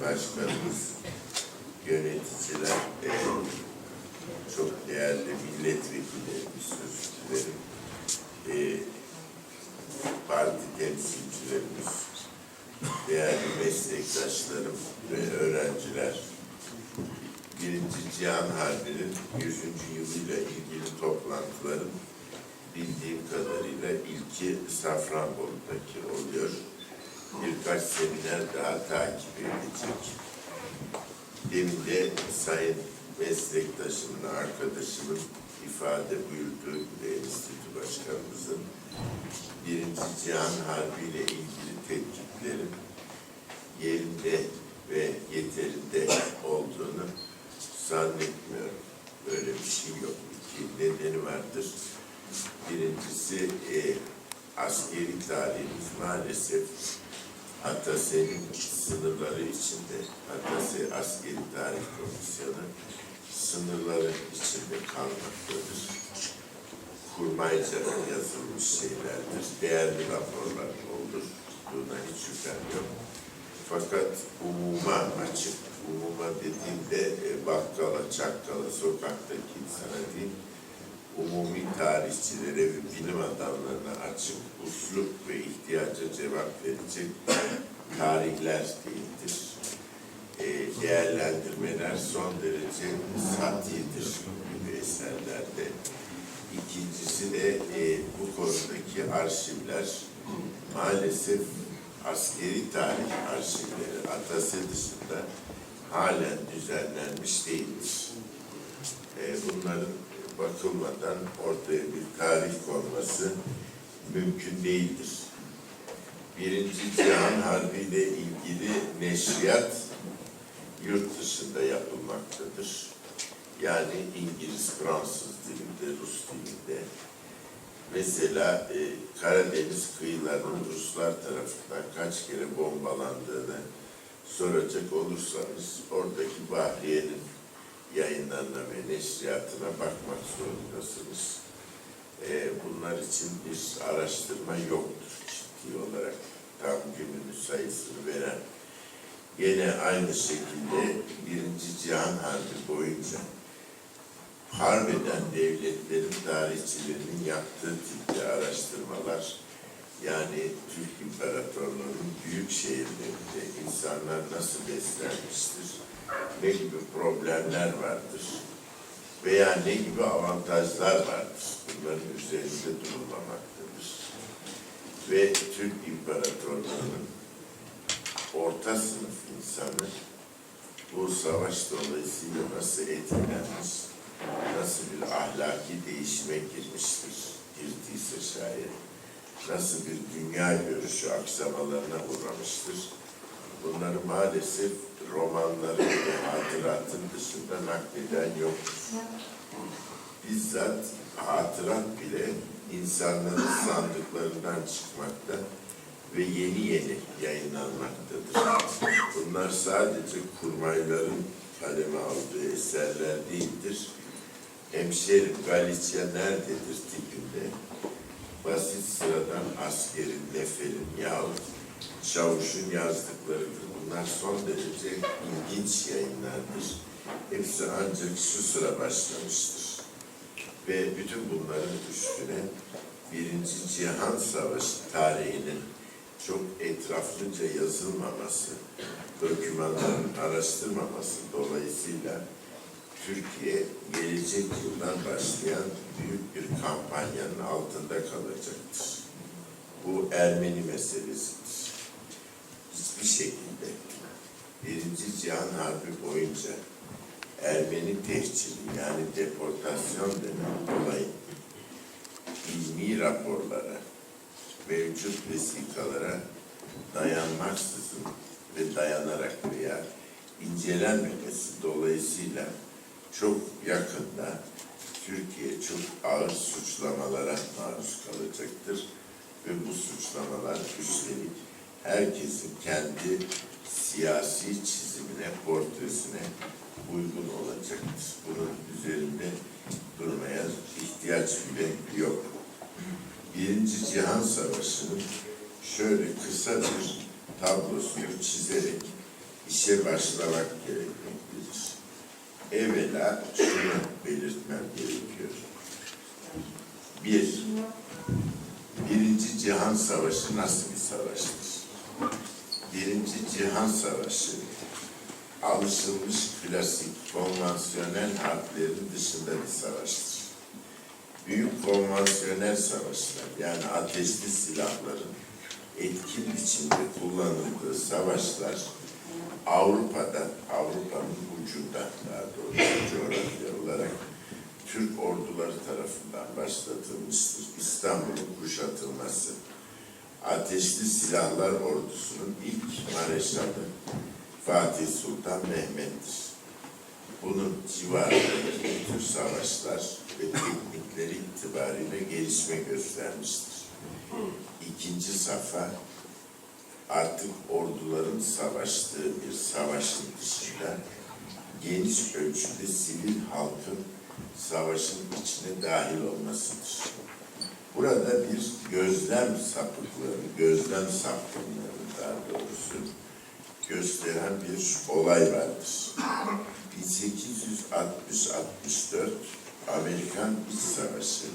başkanımız, yöneticiler, e, çok değerli milletvekillerimiz, özür dilerim, e, parti temsilcilerimiz, değerli meslektaşlarım ve öğrenciler, Birinci Cihan Harbi'nin 100. yılıyla ilgili toplantıların bildiğim kadarıyla ilki Safranbolu'daki oluyor. Birkaç seminer daha takip edilecek. Demin de sayın meslektaşımın, arkadaşımın ifade buyurduğu gibi enstitü başkanımızın Birinci Cihan Harbi ile ilgili tetkiklerin yerinde ve yeterinde olduğunu zannetmiyorum. Böyle bir şey yok. İki nedeni vardır. Birincisi e, askeri tarihimiz maalesef Atasen'in sınırları içinde, Atase Askeri Tarih Komisyonu sınırları içinde kalmaktadır. Kurmayca yazılmış şeylerdir. Değerli raporlar olur. Buna hiç şüphem yok. Fakat umuma açık, umuma dediğimde e, bakkala, çakkala, sokaktaki insana değil, umumi tarihçilere ve bilim adamlarına açık, uslup ve ihtiyaca cevap verecek tarihler değildir. E, değerlendirmeler son derece satidir gibi eserlerde. İkincisi de e, bu konudaki arşivler maalesef askeri tarih arşivleri Atası dışında halen düzenlenmiş değildir. E, bunların bakılmadan ortaya bir tarih konması mümkün değildir. Birinci Cihan Harbi ile ilgili neşriyat yurt dışında yapılmaktadır. Yani İngiliz, Fransız dilinde, Rus dilinde. Mesela e, Karadeniz kıyılarının Ruslar tarafından kaç kere bombalandığını soracak olursanız oradaki Bahriye'nin yayınlarına ve neşriyatına bakmak zorundasınız. E, bunlar için bir araştırma yoktur ciddi olarak tam gününü sayısını veren. Yine aynı şekilde Birinci Cihan Harbi boyunca harbeden devletlerin tarihçilerinin yaptığı tipte araştırmalar yani Türk İmparatorluğu'nun büyük şehirlerinde insanlar nasıl beslenmiştir, ne gibi problemler vardır? Veya ne gibi avantajlar vardır? Bunların üzerinde durulmamaktadır. Ve Türk İmparatorluğu'nun orta sınıf insanı bu savaş dolayısıyla nasıl etkilenmiş, nasıl bir ahlaki değişime girmiştir, girdiyse şayet, nasıl bir dünya görüşü aksamalarına uğramıştır. Bunları maalesef romanların ve hatıratın dışında nakleden yoktur. Bizzat hatırat bile insanların sandıklarından çıkmakta ve yeni yeni yayınlanmaktadır. Bunlar sadece kurmayların kaleme aldığı eserler değildir. Hemşerim Galicia nerededir tipinde basit sıradan askerin, neferin yahut çavuşun yazdıklarıdır. Bunlar son derece ilginç yayınlardır. Hepsi ancak şu sıra başlamıştır. Ve bütün bunların üstüne Birinci Cihan Savaşı tarihinin çok etraflıca yazılmaması, dokümanların araştırmaması dolayısıyla Türkiye gelecek yıldan başlayan büyük bir kampanyanın altında kalacaktır. Bu Ermeni meselesidir. Hiçbir şekilde Birinci Cihan Harbi boyunca Ermeni tehciri yani deportasyon denen olayın ilmi raporlara, mevcut vesikalara dayanmaksızın ve dayanarak veya incelenmemesi dolayısıyla çok yakında Türkiye çok ağır suçlamalara maruz kalacaktır ve bu suçlamalar üstelik herkesin kendi siyasi çizimine, portresine uygun olacaktır. Bunun üzerinde durmaya ihtiyaç bile yok. Birinci Cihan Savaşı'nın şöyle kısa bir tablosunu çizerek işe başlamak gerekmektedir. Evvela şunu belirtmem gerekiyor. Bir, Birinci Cihan Savaşı nasıl bir savaştır? Birinci Cihan Savaşı alışılmış klasik konvansiyonel harplerin dışında bir savaştır. Büyük konvansiyonel savaşlar yani ateşli silahların etkin biçimde kullanıldığı savaşlar Avrupa'da, Avrupa'nın ucunda daha doğrusu coğrafya olarak Türk orduları tarafından başlatılmıştır. İstanbul'un kuşatılması, Ateşli Silahlar Ordusu'nun ilk mareşalı Fatih Sultan Mehmet'tir. Bunun civarındaki tür savaşlar ve teknikleri itibariyle gelişme göstermiştir. İkinci safa artık orduların savaştığı bir savaşın dışında geniş ölçüde sivil halkın savaşın içine dahil olmasıdır. Burada bir gözlem sapıklığı, gözlem sapkınlığını daha doğrusu gösteren bir olay vardır. 1860-64 Amerikan İç Savaşı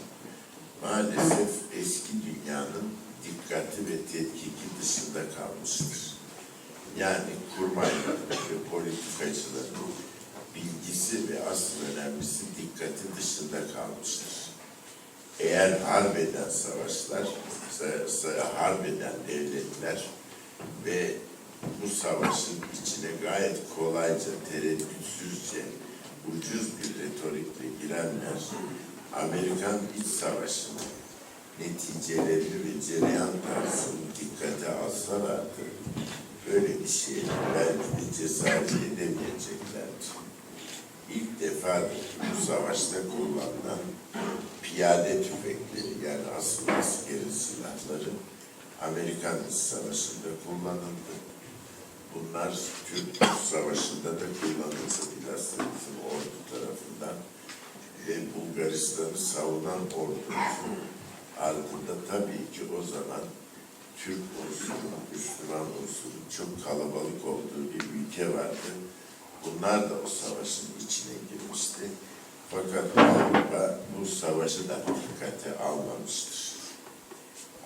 maalesef eski dünyanın dikkati ve tetkiki dışında kalmıştır. Yani kurmayların ve politikacıların bilgisi ve asıl önemlisi dikkati dışında kalmıştır. Eğer harbeden savaşlar, sa- sa- harbeden devletler ve bu savaşın içine gayet kolayca, tereddütsüzce, ucuz bir retorikle girenler, Amerikan İç Savaşı'nın neticelerini ve cereyan tarzını dikkate alsalardı, böyle bir şeye belki de cesaret edemeyeceklerdi. İlk defa bu savaşta kullanılan piyade tüfekleri yani asıl askerin silahları Amerikan İç Savaşı'nda kullanıldı. Bunlar Türk Savaşı'nda da kullanıldı bilhassa bizim ordu tarafından ve Bulgaristan'ı savunan ordumuzun ardında tabii ki o zaman Türk unsurunun, Müslüman unsurun çok kalabalık olduğu bir ülke vardı. Bunlar da o savaşın içine girmişti. Fakat Avrupa bu savaşı da dikkate almamıştır.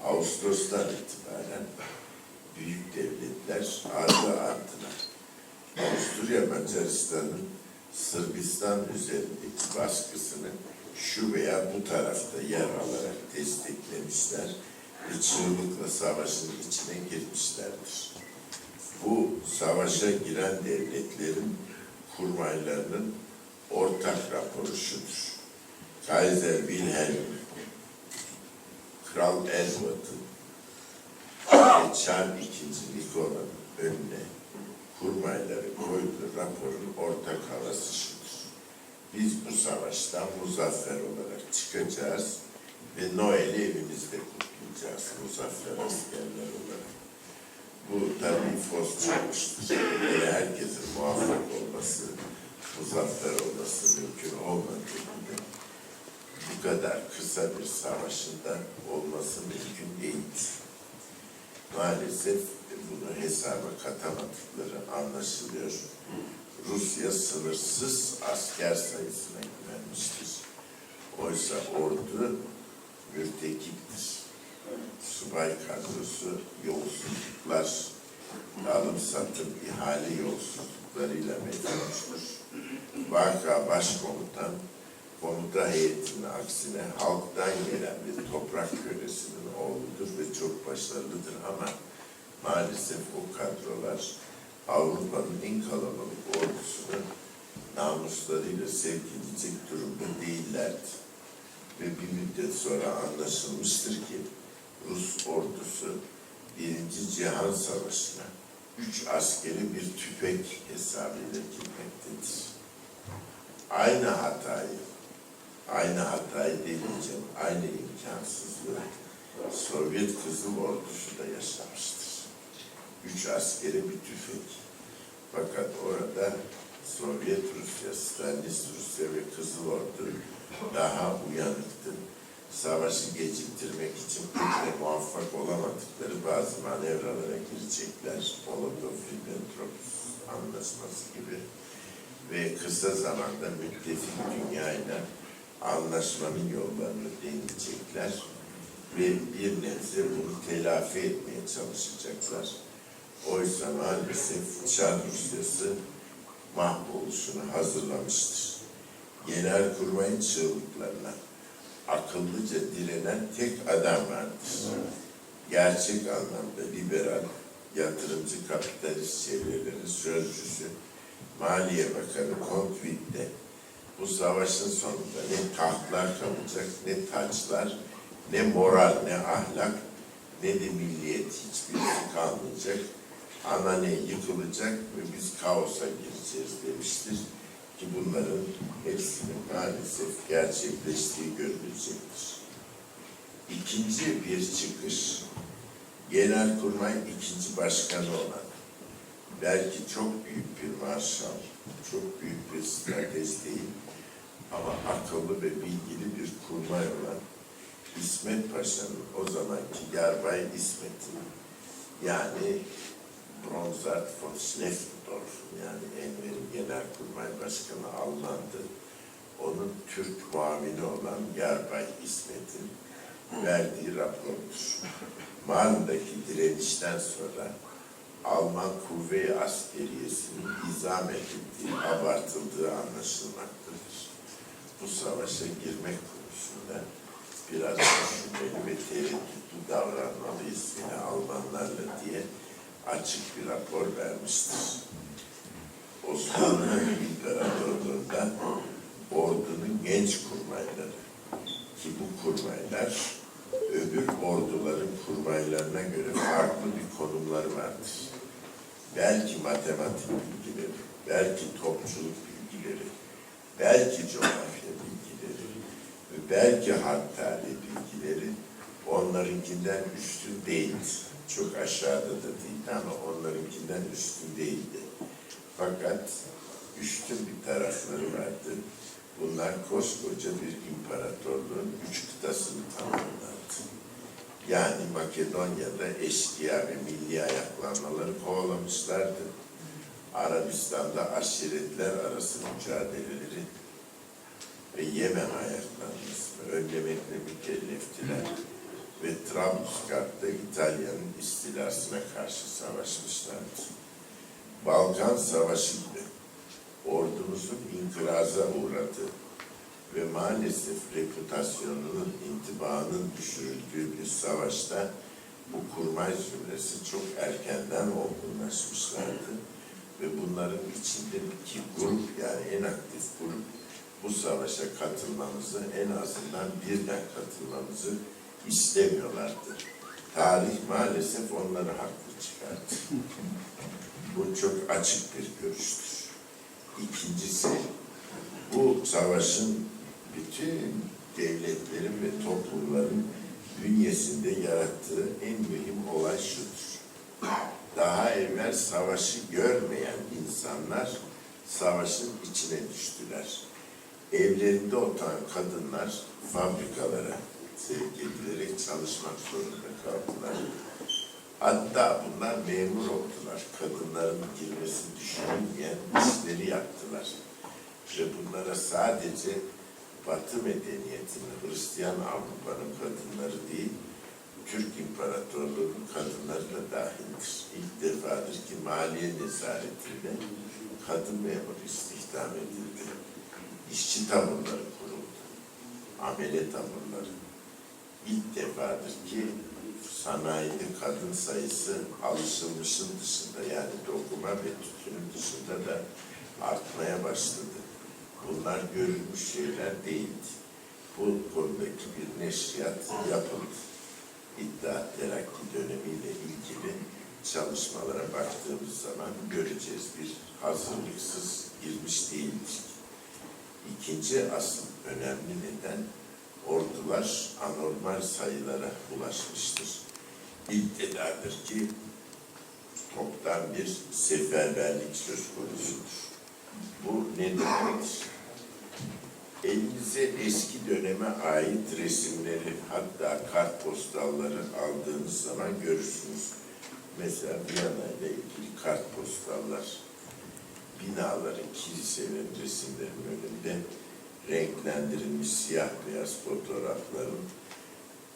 Ağustos'tan itibaren büyük devletler ardı ardına Avusturya Macaristan'ın Sırbistan üzerindeki baskısını şu veya bu tarafta yer alarak desteklemişler ve çığlıkla savaşın içine girmişlerdir. Bu savaşa giren devletlerin kurmaylarının ortak raporu şudur. Kaiser Wilhelm, Kral Edward'ın ve Çar II. Nikola'nın önüne kurmayları koyduğu raporun ortak havası şudur. Biz bu savaştan muzaffer olarak çıkacağız ve Noel'i evimizde kutlayacağız muzaffer askerler olarak. Bu tabii fos çıkmıştır. Böyle herkesin muvaffak olması, muzaffer olması mümkün olmadığı gibi bu kadar kısa bir savaşında olması mümkün değildir. Maalesef bunu hesaba katamadıkları anlaşılıyor. Rusya sınırsız asker sayısına güvenmiştir. Oysa ordu mürtekiptir. Subay kadrosu yolsuzluklar, alım satım, ihale yolsuzluklarıyla meşhurdur. Vaka başkomutan, komuta heyetinin aksine halktan gelen bir toprak kölesinin oğludur ve çok başarılıdır ama maalesef o kadrolar Avrupa'nın en kalabalık ordusunu namuslarıyla sevk edecek durumda değillerdi. Ve bir müddet sonra anlaşılmıştır ki Rus ordusu Birinci Cihan Savaşı'na üç askeri bir tüfek hesabıyla girmektedir. Aynı hatayı, aynı hatayı demeyeceğim, aynı imkansızlığı Sovyet Kızıl Ordusu da yaşamıştır. Üç askeri bir tüfek. Fakat orada Sovyet Rusya, Stalinist Rusya ve Kızıl Ordu daha uyanıktı. savaşı geciktirmek için pek muvaffak olamadıkları bazı manevralara girecekler. Molotov-Ribbentrop anlaşması gibi. Ve kısa zamanda müttefik dünyayla anlaşmanın yollarını deneyecekler. Ve bir nebze bunu telafi etmeye çalışacaklar. Oysa maalesef Çar Rusyası mahvoluşunu hazırlamıştır. Genelkurmay'ın çığlıklarına akıllıca direnen tek adam vardır. Gerçek anlamda liberal, yatırımcı kapitalist çevrelerin sözcüsü, Maliye Bakanı Kontwitte bu savaşın sonunda ne tahtlar kalacak, ne taçlar, ne moral, ne ahlak, ne de milliyet hiçbirisi kalmayacak. Anane yıkılacak ve biz kaosa gireceğiz demiştir ki bunların hepsinin maalesef gerçekleştiği görülecektir. İkinci bir çıkış, Genelkurmay ikinci başkanı olan, belki çok büyük bir marşal, çok büyük bir stratej değil ama akıllı ve bilgili bir kurmay olan İsmet Paşa'nın o zamanki Yarbay İsmet'in yani Bronzart von Schleffendorf yani Enver'in Genelkurmay Başkanı Alman'dı. Onun Türk muavini olan Yarbay İsmet'in verdiği rapordur. Mal'daki direnişten sonra Alman kuvve askeriyesinin izam edildiği, abartıldığı anlaşılmaktadır. Bu savaşa girmek konusunda biraz düşünmeli ve tereddütlü davranmalıyız yine Almanlarla diye açık bir rapor vermiştir. Osmanlı İmparatorluğu'nda ordunun genç kurmayları ki bu kurmaylar öbür orduların kurmaylarına göre farklı bir konumları vardır. Belki matematik bilgileri, belki topçuluk bilgileri, belki coğrafya bilgileri ve belki harp tarihi bilgileri onlarınkinden üstün değildi. Çok aşağıda da değildi ama onlarınkinden üstün değildi. Fakat üstün bir tarafları vardı. Bunlar koskoca bir imparatorluğun üç kıtasını tamamlardı. Yani Makedonya'da eşkıya ve milli ayaklanmaları kovalamışlardı. Arabistan'da aşiretler arası mücadeleleri ve Yemen ayaklanmasını önlemekle mükelleftiler. Ve Trablusgarp'ta İtalya'nın istilasına karşı savaşmışlardı. Balkan Savaşı gibi ordumuzun inkıraza uğradığı ve maalesef reputasyonunun, intibaının düşürüldüğü bir savaşta bu kurmay zümresi çok erkenden olgunlaşmışlardı. Ve bunların içindeki grup yani en aktif grup bu savaşa katılmamızı en azından birden katılmamızı istemiyorlardı. Tarih maalesef onları haklı çıkarttı. Bu çok açık bir görüştür. İkincisi, bu savaşın bütün devletlerin ve toplumların bünyesinde yarattığı en mühim olay şudur. Daha evvel savaşı görmeyen insanlar savaşın içine düştüler. Evlerinde oturan kadınlar fabrikalara sevk edilerek çalışmak zorunda kaldılar. Hatta bunlar memur oldular. Kadınların girmesi düşünülmeyen işleri yaptılar. Ve bunlara sadece Batı medeniyetinin, Hristiyan Avrupa'nın kadınları değil, Türk İmparatorluğu'nun kadınları da dahildir. İlk defadır ki maliye nezaretinde kadın memur istihdam edildi. İşçi taburları kuruldu. Amele taburları. İlk defadır ki sanayide kadın sayısı alışılmışın dışında yani dokuma ve tütünün dışında da artmaya başladı. Bunlar görülmüş şeyler değildi. Bu konudaki bir neşriyat yapıldı. İttihat Terakki dönemiyle ilgili çalışmalara baktığımız zaman göreceğiz bir hazırlıksız girmiş değildir. İkinci asıl önemli neden ordular anormal sayılara ulaşmıştır. İddiadır ki toptan bir seferberlik söz konusudur. Bu ne demektir? Elinize eski döneme ait resimleri hatta kartpostalları aldığınız zaman görürsünüz. Mesela Viyana ile ilgili kartpostallar, binaların, kiliselerin resimlerin önünde renklendirilmiş siyah beyaz fotoğrafların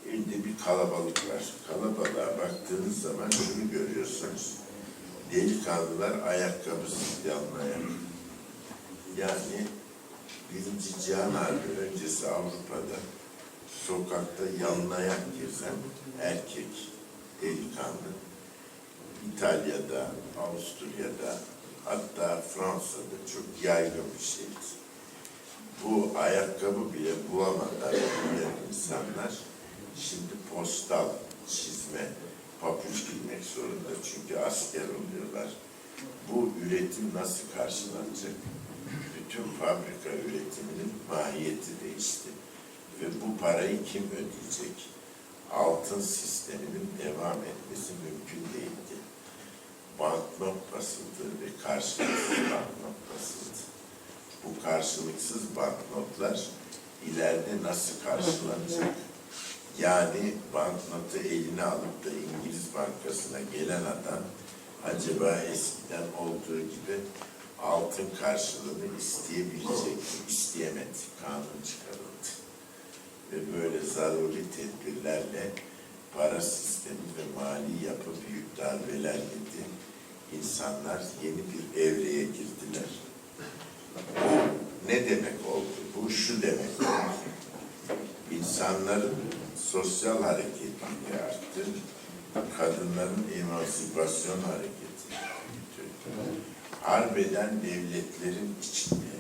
elinde bir kalabalık var. Kalabalığa baktığınız zaman şunu görüyorsunuz. Delikanlılar ayakkabısız yanlayan. Yani Birinci Cihan Harbi öncesi Avrupa'da sokakta yanlayan gezen erkek delikanlı İtalya'da, Avusturya'da hatta Fransa'da çok yaygın bir şeydi. Bu ayakkabı bile bulamadan insanlar şimdi postal çizme, papuç giymek zorunda çünkü asker oluyorlar. Bu üretim nasıl karşılanacak? Bütün fabrika üretiminin mahiyeti değişti. Ve bu parayı kim ödeyecek? Altın sisteminin devam etmesi mümkün değildi. Banknot basıldı ve karşılıksız banknot basıldı. Bu karşılıksız banknotlar ileride nasıl karşılanacak? Yani banknotu eline alıp da İngiliz Bankası'na gelen adam acaba eskiden olduğu gibi altın karşılığını isteyebilecek mi? İsteyemedi. Kanun çıkarıldı. Ve böyle zaruri tedbirlerle para sistemi ve mali yapı büyük darbeler yedi. İnsanlar yeni bir evreye girdiler. Bu ne demek oldu? Bu şu demek. İnsanların sosyal hareketliliği arttı. Kadınların emansipasyon hareketi büyüdü. Harbeden devletlerin içinde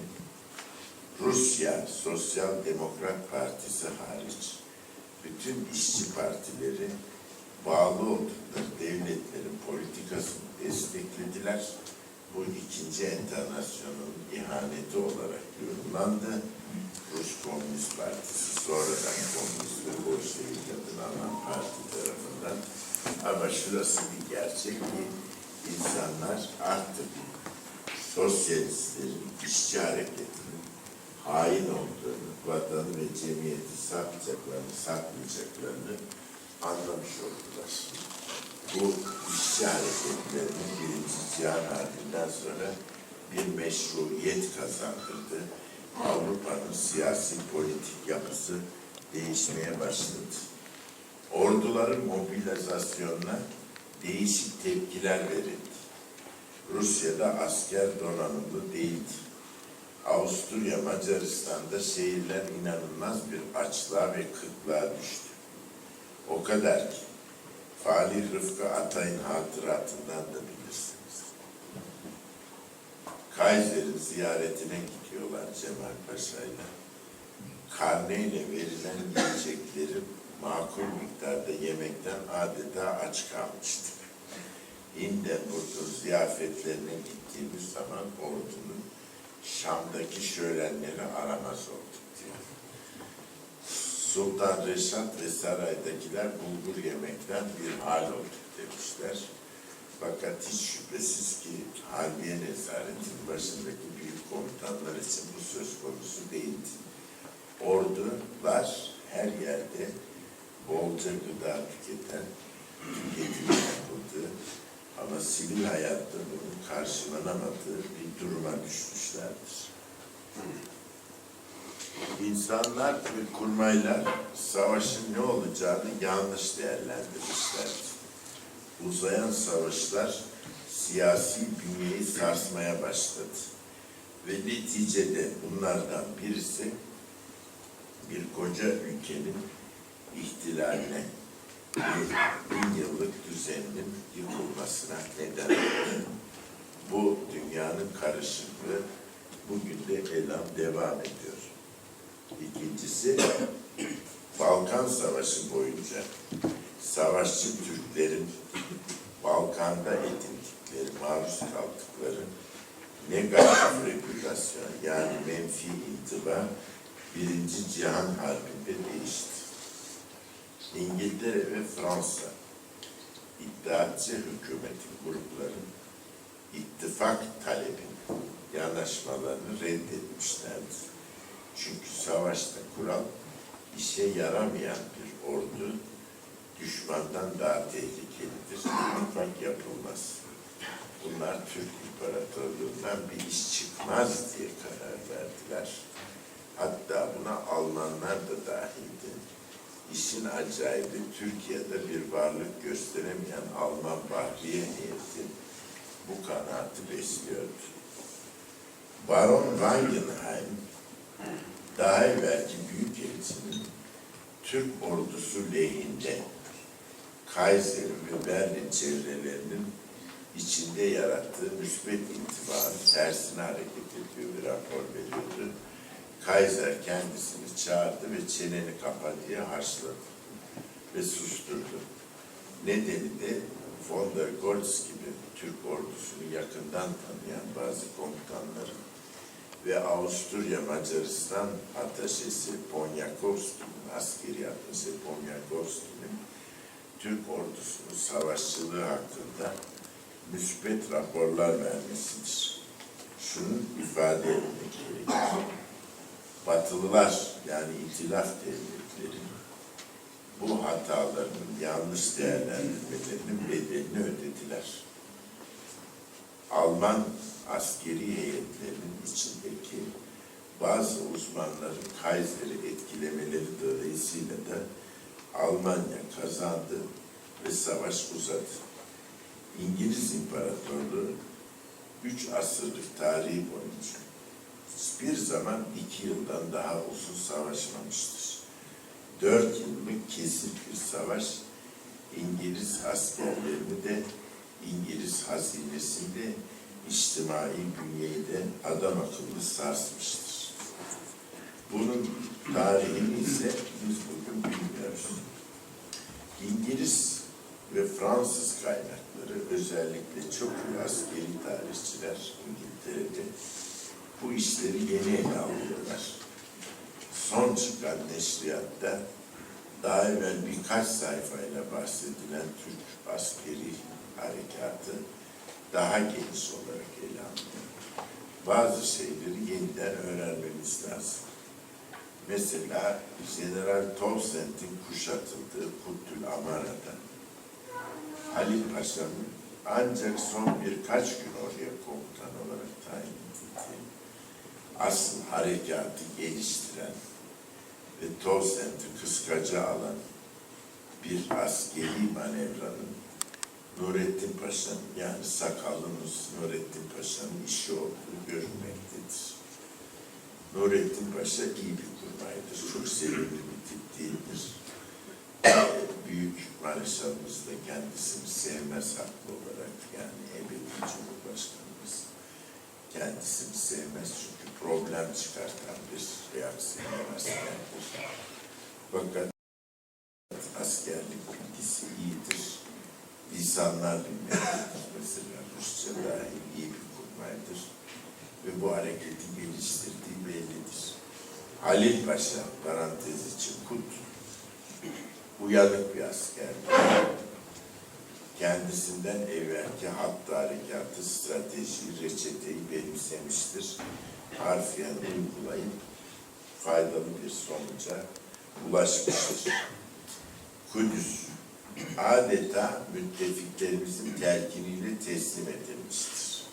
Rusya Sosyal Demokrat Partisi hariç bütün işçi partileri bağlı oldukları devletlerin politikasını desteklediler. Bu ikinci enternasyonun ihaneti olarak yorumlandı. Rus Komünist Partisi sonradan Komünist ve Bolşevik adını alan parti tarafından. Ama şurası bir gerçek ki insanlar artık sosyalistlerin, işçi hareketinin hain olduğunu, vatanı ve cemiyeti satacaklarını, satmayacaklarını anlamış oldular. Bu işçi hareketlerinin birinci Cihan Harbi'nden sonra bir meşruiyet kazandırdı. Avrupa'nın siyasi politik yapısı değişmeye başladı. Orduların mobilizasyonuna değişik tepkiler verildi. Rusya'da asker donanımlı değildi. Avusturya, Macaristan'da şehirler inanılmaz bir açlığa ve kıtlığa düştü. O kadar ki Fali Rıfkı Atay'ın hatıratından da bilirsiniz. Kaiser'in ziyaretine gidiyorlar Cemal Paşa'yla. Karneyle verilen yiyecekleri makul miktarda yemekten adeta aç kalmıştık. Hindenburg'un ziyafetlerine gittiğimiz zaman ordunun Şam'daki şölenleri aramaz diyor. Sultan Reşat ve saraydakiler bulgur yemekten bir hal olduk demişler. Fakat hiç şüphesiz ki Harbiye Nezaret'in başındaki büyük komutanlar için bu söz konusu değildi. Ordular her yerde bolca gıda tüketen, tüketim yapıldığı ama sivil hayatta bunun karşılanamadığı bir duruma düşmüşlerdir. İnsanlar ve kurmaylar savaşın ne olacağını yanlış değerlendirmişlerdi. Uzayan savaşlar siyasi bünyeyi sarsmaya başladı. Ve neticede bunlardan birisi bir koca ülkenin ihtilaline bin yıllık düzeninin yıkılmasına neden oldu. Bu dünyanın karışıklığı bugün de elam devam ediyor. İkincisi Balkan Savaşı boyunca savaşçı Türklerin Balkan'da edindikleri, maruz kaldıkları negatif repütasyon yani menfi intiba Birinci Cihan Harbi'nde değişti. İngiltere ve Fransa iddiatçı hükümetin grupların ittifak talebini, yanaşmalarını reddetmişlerdi. Çünkü savaşta kural işe yaramayan bir ordu düşmandan daha tehlikelidir. İttifak yapılmaz. Bunlar Türk İmparatorluğundan bir iş çıkmaz diye karar verdiler. Hatta buna Almanlar da dahildi. İşin acayibi Türkiye'de bir varlık gösteremeyen Alman Bahriye niyeti bu kanaati besliyordu. Baron Wangenheim daha evvelki Büyükelçinin Türk ordusu lehinde Kaiser'in ve Berlin çevrelerinin içinde yarattığı müsbet intibanın tersine hareket ediyor bir rapor veriyordu. Kaiser kendisini çağırdı ve çeneni kapa diye harçladı ve susturdu. Nedeni de von der Goltz gibi Türk ordusunu yakından tanıyan bazı komutanların ve Avusturya Macaristan Ataşesi Poniatowski'nin, askeri ateşi Poniatowski'nin Türk ordusunun savaşçılığı hakkında müspet raporlar vermesidir. Şunu ifade etmek gerekir. Batılılar yani itilaf devletleri bu hatalarının yanlış değerlendirmelerinin bedelini ödediler. Alman askeri heyetlerinin içindeki bazı uzmanların Kaiser'i etkilemeleri dolayısıyla da Almanya kazandı ve savaş uzadı. İngiliz İmparatorluğu üç asırlık tarihi boyunca hiçbir zaman iki yıldan daha uzun savaşmamıştır. Dört yıllık kesik bir savaş İngiliz askerlerini de İngiliz hazinesinde içtimai bünyeyi de adam akıllı sarsmıştır. Bunun tarihini ise biz bugün bilmiyoruz. İngiliz ve Fransız kaynakları özellikle çok iyi askeri tarihçiler İngiltere'de bu işleri yeni ele alıyorlar. Son çıkan neşriyatta daha evvel birkaç sayfayla bahsedilen Türk askeri harekatı daha geniş olarak ele alınıyor. Bazı şeyleri yeniden öğrenmemiz lazım. Mesela General Townsend'in kuşatıldığı Kutul Amara'da Halil Paşa'nın ancak son birkaç gün oraya komutan olarak tayin edildiği, asıl harekatı geliştiren ve Townsend'i kıskaca alan bir askeri manevranın Nurettin Paşa'nın yani sakallı Nurettin Paşa'nın işi olduğu görülmektedir. Nurettin Paşa iyi bir kurmaydır. Çok sevimli bir tip değildir. Ee, Büyük Mareşalımız da kendisini sevmez haklı olarak. Yani ebedi Cumhurbaşkanımız kendisini sevmez çünkü problem çıkartan bir reaksiyon askerdir. Fakat iyidir. Lisanlar bilmektedir. Mesela Rusça dahi iyi bir kurmaydır. Ve bu hareketi geliştirdiği bellidir. Halil Paşa, parantez için Kut, uyanık bir askerdi. Kendisinden evvelki hatta harekatı, strateji, reçeteyi benimsemiştir. Harfiyen uygulayıp faydalı bir sonuca ulaşmıştır. Kudüs adeta müttefiklerimizin telkiniyle teslim edilmiştir.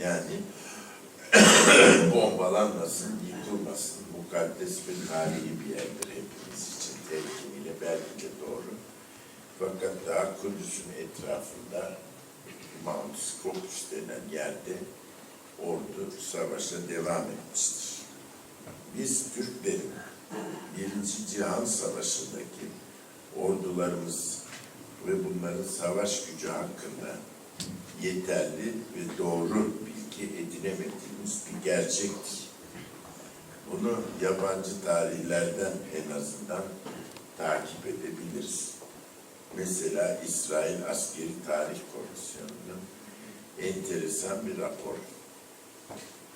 Yani bombalanmasın, yıkılmasın, mukaddes ve tarihi bir yerdir hepimiz için telkiniyle belki de doğru. Fakat daha Kudüs'ün etrafında Mount Scopus denen yerde ordu savaşa devam etmiştir. Biz Türklerin Birinci Cihan Savaşı'ndaki ordularımız ve bunların savaş gücü hakkında yeterli ve doğru bilgi edinemediğimiz bir gerçektir. Bunu yabancı tarihlerden en azından takip edebiliriz. Mesela İsrail Askeri Tarih Komisyonu'nun enteresan bir rapor.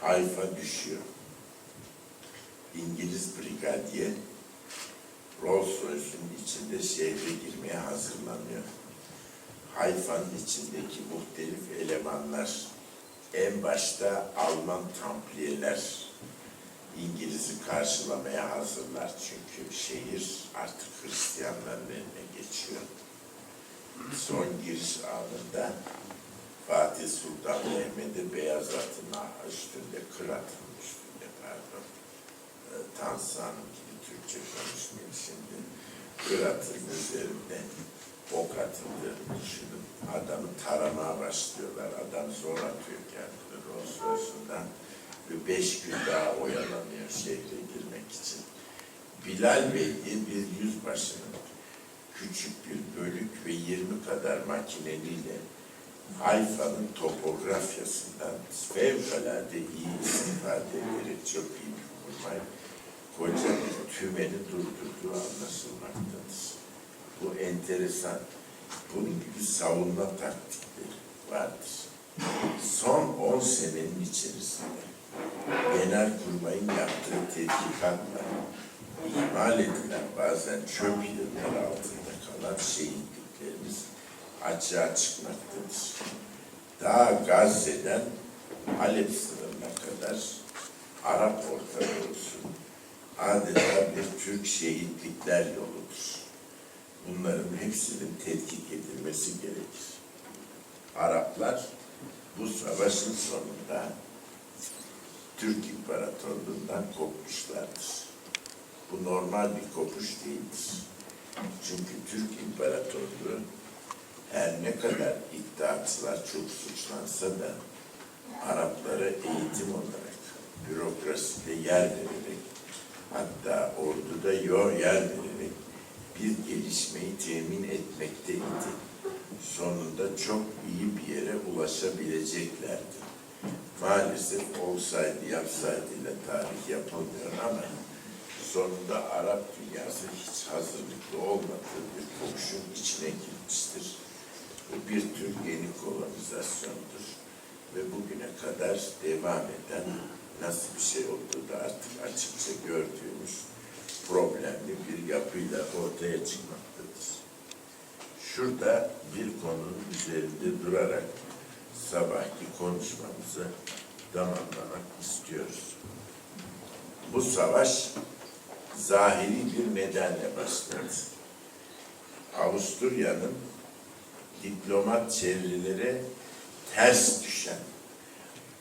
Hayfa düşüyor. İngiliz brigadiye Rolls Royce'un içinde şehre girmeye hazırlanıyor. Hayfa'nın içindeki muhtelif elemanlar, en başta Alman Tampliyeler İngiliz'i karşılamaya hazırlar çünkü şehir artık Hristiyanların eline geçiyor. Son giriş anında Fatih Sultan Mehmet'e beyaz atın üstünde, kır atının üstünde pardon. Tansu gibi Türkçe konuşmayayım şimdi. Atının üzerinde ok atıldığını düşünün. Adamı taramaya başlıyorlar. Adam zor atıyor kendini Rolls Royce'undan. Ve beş gün daha oyalanıyor şehre girmek için. Bilal Bey diye bir yüzbaşının küçük bir bölük ve 20 kadar makineliyle Hayfa'nın topografyasından fevkalade iyi istifade ederek çok iyi bir kurmay koca bir tümeni durdurduğu anlaşılmaktadır. Bu enteresan. Bunun gibi savunma taktikleri vardır. Son 10 senenin içerisinde Genelkurmay'ın yaptığı tetkikatla ihmal edilen bazen çöp yığınları altında kalan şehitliklerimiz açığa çıkmaktadır. Daha Gazze'den Halep sınırına kadar Arap Orta Doğusu adeta bir Türk şehitlikler yoludur. Bunların hepsinin tetkik edilmesi gerekir. Araplar bu savaşın sonunda Türk İmparatorluğundan kopmuşlardır. Bu normal bir kopuş değildir. Çünkü Türk İmparatorluğu her ne kadar iddiaçılar çok suçlansa da Araplara eğitim olarak, bürokraside yer vererek, hatta orduda yer vererek bir gelişmeyi temin etmekteydi. Sonunda çok iyi bir yere ulaşabileceklerdi. Maalesef olsaydı yapsaydıyla tarih yapılmıyor ama sonunda Arap dünyası hiç hazırlıklı olmadığı bir kokuşun içine girmiştir. Bu bir tür yeni kolonizasyondur. Ve bugüne kadar devam eden nasıl bir şey olduğu da artık açıkça gördüğümüz problemli bir yapıyla ortaya çıkmaktadır. Şurada bir konunun üzerinde durarak sabahki konuşmamızı tamamlamak istiyoruz. Bu savaş zahiri bir nedenle başladı. Avusturya'nın diplomat çevrelere ters düşen,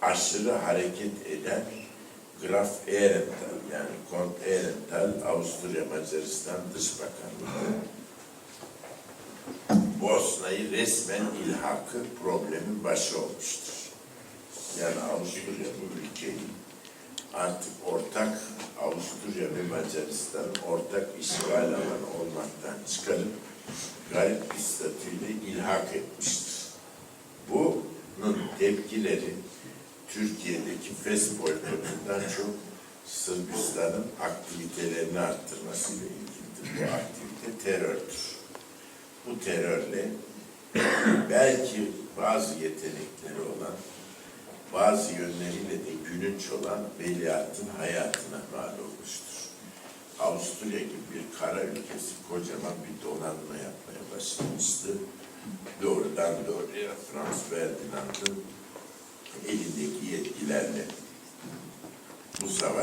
aşırı hareket eden Graf Ehrenthal yani Kont Ehrenthal Avusturya Macaristan Dış Bakanlığı Bosna'yı resmen ilhakı problemin başı olmuştur. Yani Avusturya bu ülkeyi artık ortak Avusturya ve Macaristan ortak işgal alanı olmaktan çıkarıp garip bir statüyle ilhak etmiştir. Bunun tepkileri Türkiye'deki FES boykotundan çok Sırbistan'ın aktivitelerini arttırmasıyla ilgilidir. Bu aktivite terördür. Bu terörle belki bazı yetenekleri olan, bazı yönleriyle de gülünç olan veliahtın hayatına mal olmuştur. Avusturya gibi bir kara ülkesi kocaman bir donanma yapmaya başlamıştı. Doğrudan doğruya Frans Ferdinand'ın elindeki yetkilerle. Bu savaş